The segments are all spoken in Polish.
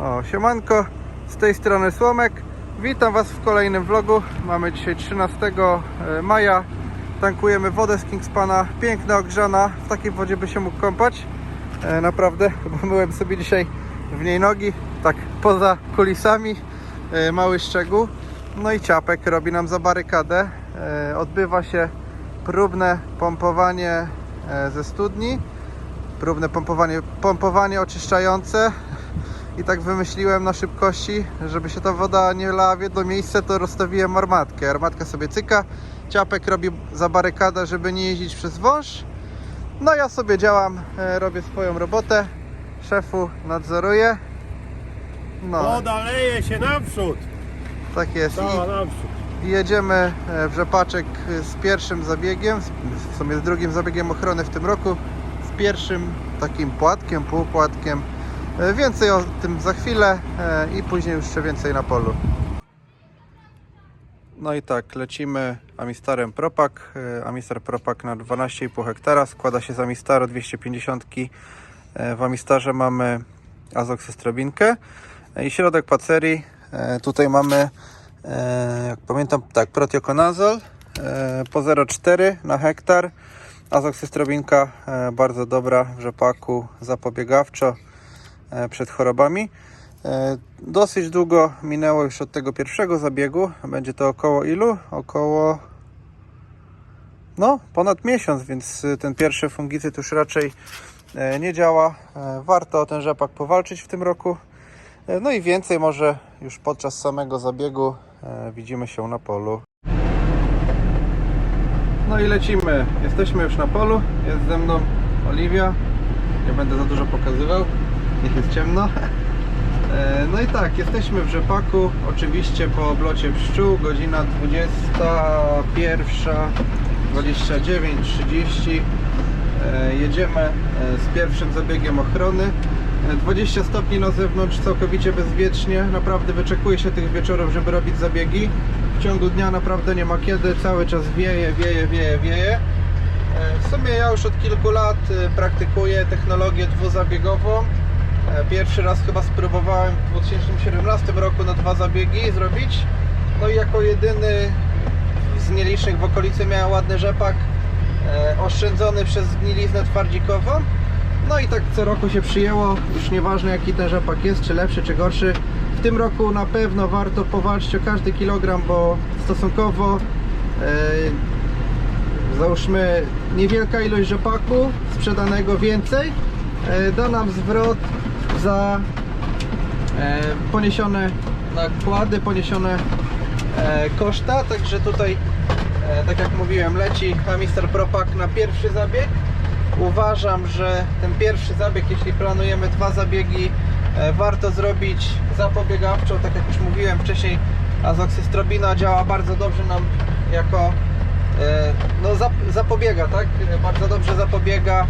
O, siemanko, z tej strony Słomek. Witam Was w kolejnym vlogu. Mamy dzisiaj 13 e, maja. Tankujemy wodę z Kingspana. Piękna, ogrzana. W takiej wodzie by się mógł kąpać. E, naprawdę, bo myłem sobie dzisiaj w niej nogi. Tak poza kulisami. E, mały szczegół. No i ciapek robi nam za barykadę. E, odbywa się próbne pompowanie e, ze studni. Próbne pompowanie, pompowanie oczyszczające. I tak wymyśliłem na szybkości, żeby się ta woda nie lała w jedno miejsce, to rozstawiłem armatkę. Armatka sobie cyka, ciapek robi za barykadę, żeby nie jeździć przez wąż. No ja sobie działam, e, robię swoją robotę. Szefu nadzoruję. No, Woda leje się naprzód. tak jest. Cała I naprzód. jedziemy e, w rzepaczek z pierwszym zabiegiem, w sumie z drugim zabiegiem ochrony w tym roku, z pierwszym takim płatkiem, półpłatkiem. E, Więcej o tym za chwilę e, i później jeszcze więcej na polu. No i tak, lecimy Amistarem Propak. E, Amistar Propak na 12,5 hektara. Składa się z Amistaru 250. E, W Amistarze mamy azoksystrobinkę i środek pacerii. Tutaj mamy, jak pamiętam, tak, protiokonazol po 0,4 na hektar. Azoksystrobinka bardzo dobra w rzepaku zapobiegawczo przed chorobami. E, Dosyć długo minęło już od tego pierwszego zabiegu. Będzie to około ilu? Około no, ponad miesiąc, więc ten pierwszy fungicyd już raczej e, nie działa. E, Warto o ten rzepak powalczyć w tym roku. E, No i więcej może już podczas samego zabiegu e, widzimy się na polu. No i lecimy. Jesteśmy już na polu. Jest ze mną Oliwia. Nie będę za dużo pokazywał. Niech jest ciemno. E, No i tak, jesteśmy w rzepaku. Oczywiście po oblocie pszczół. Godzina 21.29.30. E, Jedziemy e, z pierwszym zabiegiem ochrony. E, 20 stopni na zewnątrz, całkowicie bezwiecznie. Naprawdę wyczekuje się tych wieczorów, żeby robić zabiegi. W ciągu dnia naprawdę nie ma kiedy. Cały czas wieje, wieje, wieje, wieje. E, W sumie ja już od kilku lat e, praktykuję technologię dwuzabiegową. E, Pierwszy raz chyba spróbowałem w 2017 roku na dwa zabiegi zrobić. No i jako jedyny z nielicznych w okolicy miałem ładny rzepak e, oszczędzony przez gniliznę twardzikową. No i tak co roku się przyjęło, już nieważne jaki ten rzepak jest, czy lepszy, czy gorszy. W tym roku na pewno warto powalczyć o każdy kilogram, bo stosunkowo e, załóżmy niewielka ilość rzepaku sprzedanego więcej da nam zwrot za e, poniesione nakłady, poniesione e, koszta, także tutaj e, tak jak mówiłem leci Mister Propak na pierwszy zabieg. Uważam, że ten pierwszy zabieg jeśli planujemy dwa zabiegi e, warto zrobić zapobiegawczo, tak jak już mówiłem wcześniej azoksystrobina działa bardzo dobrze nam jako e, no zap- zapobiega, tak? Bardzo dobrze zapobiega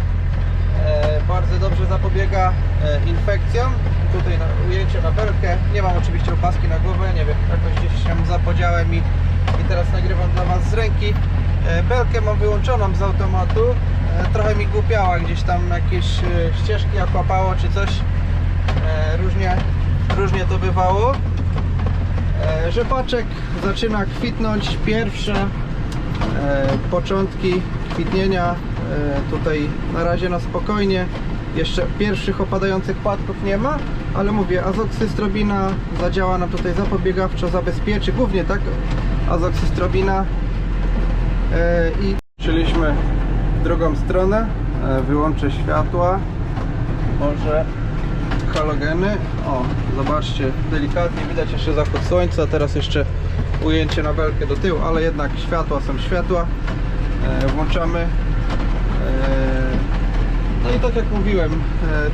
bardzo dobrze zapobiega e, infekcjom. Tutaj ujęcie na belkę. Nie mam oczywiście opaski na głowę, nie wiem, jakoś gdzieś się zapodziałem i, i teraz nagrywam dla Was z ręki. E, belkę mam wyłączoną z automatu. E, trochę mi głupiała gdzieś tam jakieś e, ścieżki jak łapało czy coś. E, różnie, różnie to bywało. E, rzepaczek zaczyna kwitnąć. Pierwsze e, początki kwitnienia e, tutaj na razie na spokojnie. Jeszcze pierwszych opadających płatków nie ma ale mówię, azoksystrobina zadziała nam tutaj zapobiegawczo, zabezpieczy głównie tak azoksystrobina e, i szliśmy w drugą stronę. E, wyłączę światła. Może halogeny. O, zobaczcie, delikatnie widać jeszcze zachód słońca. Teraz jeszcze ujęcie na belkę do tyłu, ale jednak światła są światła. E, włączamy. e, no i tak jak mówiłem e,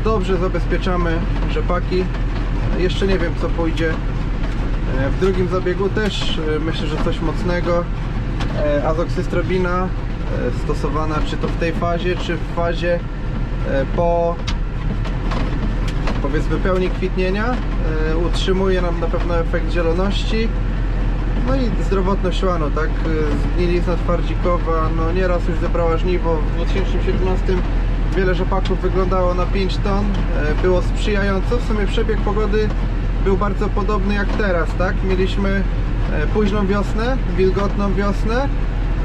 dobrze zabezpieczamy rzepaki. E, jeszcze nie wiem co pójdzie e, w drugim zabiegu. Też e, myślę, że coś mocnego. E, azoksystrobina e, stosowana czy to w tej fazie, czy w fazie e, po powiedzmy pełni kwitnienia e, utrzymuje nam na pewno efekt zieloności no i zdrowotność łanu, tak? Zgnilizna twardzikowa, no nieraz już zebrała żniwo w 2017 wiele rzepaków wyglądało na 5 ton, e, było sprzyjająco. W sumie przebieg pogody był bardzo podobny jak teraz, tak? Mieliśmy e, późną wiosnę, wilgotną wiosnę.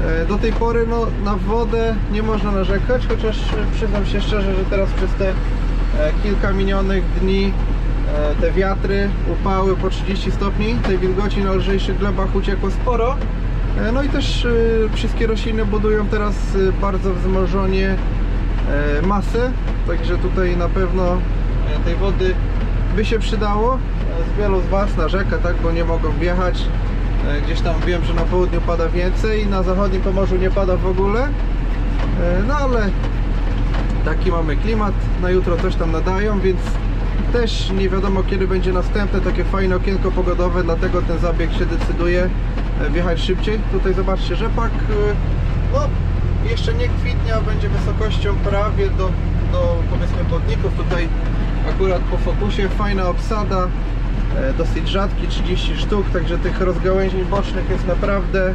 E, Do tej pory no, na wodę nie można narzekać, chociaż przyznam się szczerze, że teraz przez te kilka minionych dni te wiatry upały po 30 stopni, tej wilgoci na lżejszych glebach uciekło sporo. E, No i też e, wszystkie rośliny budują teraz e, bardzo wzmożonie e, masę, także tutaj na pewno e, tej wody by się przydało. E, Z wielu z Was na rzekę, tak, bo nie mogą wjechać. E, Gdzieś tam wiem, że na południu pada więcej, na zachodnim Pomorzu nie pada w ogóle. E, No ale taki mamy klimat, na jutro coś tam nadają, więc też nie wiadomo kiedy będzie następne takie fajne okienko pogodowe, dlatego ten zabieg się decyduje e, wjechać szybciej. Tutaj zobaczcie, rzepak e, no, jeszcze nie kwitnie, a będzie wysokością prawie do, do powiedzmy podników. Tutaj akurat po fokusie fajna obsada, e, dosyć rzadki, 30 sztuk, także tych rozgałęzień bocznych jest naprawdę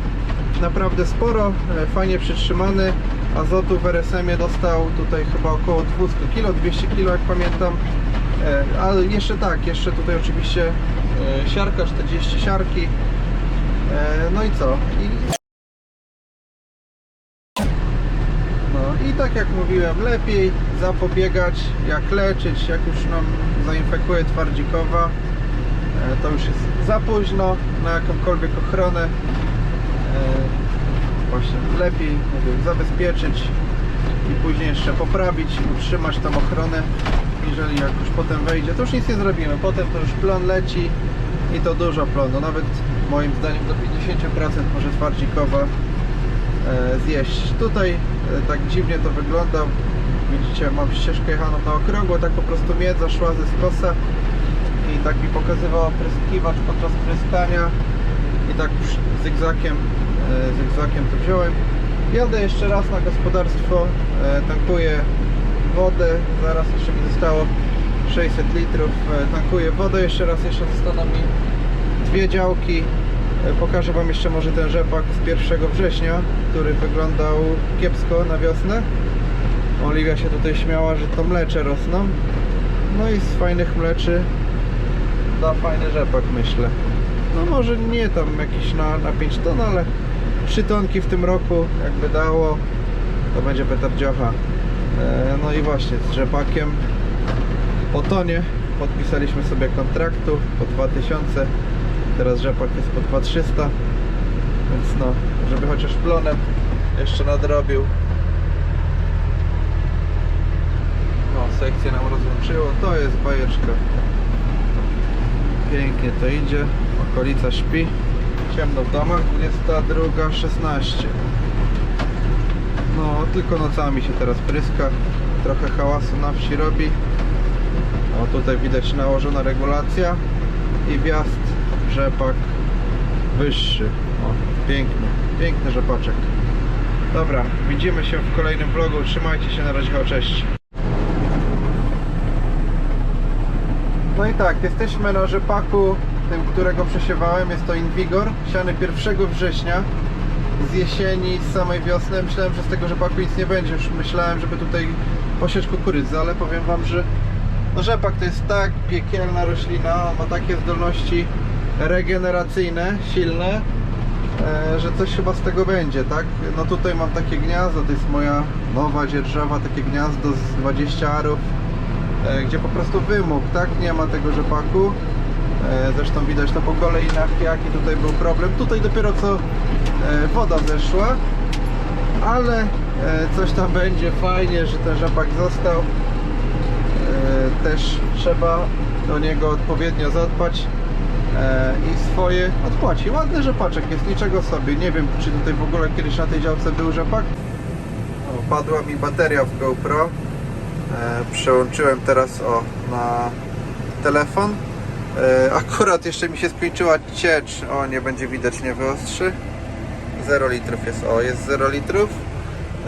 naprawdę sporo, fajnie przytrzymany. Azotu w RSM-ie dostał tutaj chyba około 200 kg, 200 kg jak pamiętam. E, Ale jeszcze tak, jeszcze tutaj oczywiście e, siarka, 40 siarki. E, No i co? I... No i tak jak mówiłem, lepiej zapobiegać jak leczyć, jak już nam zainfekuje twardzikowa, to już jest za późno na jakąkolwiek ochronę. Właśnie lepiej mówię, zabezpieczyć i później jeszcze poprawić, utrzymać tą ochronę. Jeżeli jak już potem wejdzie, to już nic nie zrobimy. Potem to już plon leci i to dużo plonu. Nawet moim zdaniem do 50% może twardzikowa e, zjeść. Tutaj e, tak dziwnie to wygląda. Widzicie, mam ścieżkę jechaną na okrągło, tak po prostu miedza szła ze skosa i tak mi pokazywał opryskiwacz podczas pryskania i tak zygzakiem, e, zygzakiem to wziąłem. Jadę jeszcze raz na gospodarstwo, tankuję wodę, zaraz jeszcze mi zostało 600 litrów, e, tankuję wodę jeszcze raz, jeszcze zostaną mi dwie działki. E, Pokażę Wam jeszcze może ten rzepak z 1 września, który wyglądał kiepsko na wiosnę. Oliwia się tutaj śmiała, że to mlecze rosną. No i z fajnych mleczy da fajny rzepak myślę. No może nie tam jakiś na, na 5 ton, ale 3 tonki w tym roku jakby dało, to będzie petardziocha. E, no i właśnie z rzepakiem. Po tonie podpisaliśmy sobie kontraktu po 2000 teraz rzepak jest po 2300 więc no, żeby chociaż plonem jeszcze nadrobił. No, sekcję nam rozłączyło, to jest bajeczka. Pięknie to idzie. Okolica śpi. Ciemno w domach. 22.16 no tylko nocami się teraz pryska. Trochę hałasu na wsi robi. O tutaj widać nałożona regulacja i wjazd rzepak wyższy. O piękny, piękny rzepaczek. Dobra, widzimy się w kolejnym vlogu. Trzymajcie się na razie, o, cześć. No i tak, jesteśmy na rzepaku, tym, którego przesiewałem. Jest to Invigor, siany 1 września z jesieni, z samej wiosny. Myślałem, że z tego rzepaku nic nie będzie. Już myślałem, żeby tutaj posieć kukurydzę, ale powiem Wam, że no rzepak to jest tak piekielna roślina, on ma takie zdolności regeneracyjne, silne, e, że coś chyba z tego będzie, tak? No tutaj mam takie gniazdo, to jest moja nowa dzierżawa, takie gniazdo z 20 arów e, gdzie po prostu wymógł, tak? Nie ma tego rzepaku. E, Zresztą widać to po kolejnach, jaki tutaj był problem. Tutaj dopiero co woda zeszła, ale e, coś tam będzie fajnie, że ten rzepak został. E, Też trzeba do niego odpowiednio zadbać e, i swoje odpłaci. Ładny rzepaczek jest, niczego sobie. Nie wiem, czy tutaj w ogóle kiedyś na tej działce był rzepak. Padła mi bateria w GoPro. E, przełączyłem teraz o na telefon. E, akurat jeszcze mi się skończyła ciecz. O, nie będzie widać, nie wyostrzy. 0 litrów jest. O, jest 0 litrów.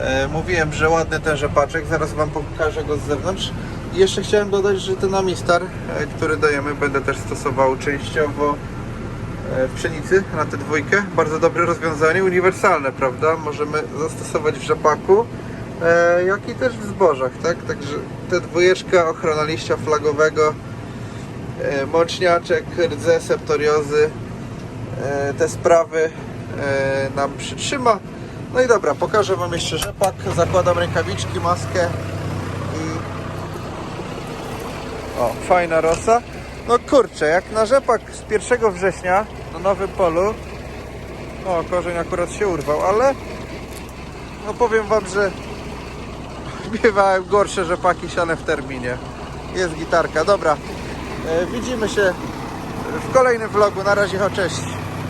E, mówiłem, że ładny ten rzepaczek. Zaraz Wam pokażę go z zewnątrz. I jeszcze chciałem dodać, że ten Amistar, e, który dajemy, będę też stosował częściowo e, w pszenicy na tę dwójkę. Bardzo dobre rozwiązanie, uniwersalne, prawda? Możemy zastosować w rzepaku jak i też w zbożach, tak? Także te dwójeczka, ochrona liścia flagowego, mączniaczek, rdze, septoriozy, te sprawy nam przytrzyma. No i dobra, pokażę Wam jeszcze rzepak, zakładam rękawiczki, maskę i o, fajna rosa. No kurczę, jak na rzepak z 1 września na nowym polu. O, korzeń akurat się urwał, ale no powiem wam, że bywały gorsze rzepaki siane w terminie. Jest gitarka, dobra. E, widzimy się w kolejnym vlogu. Na razie, cześć.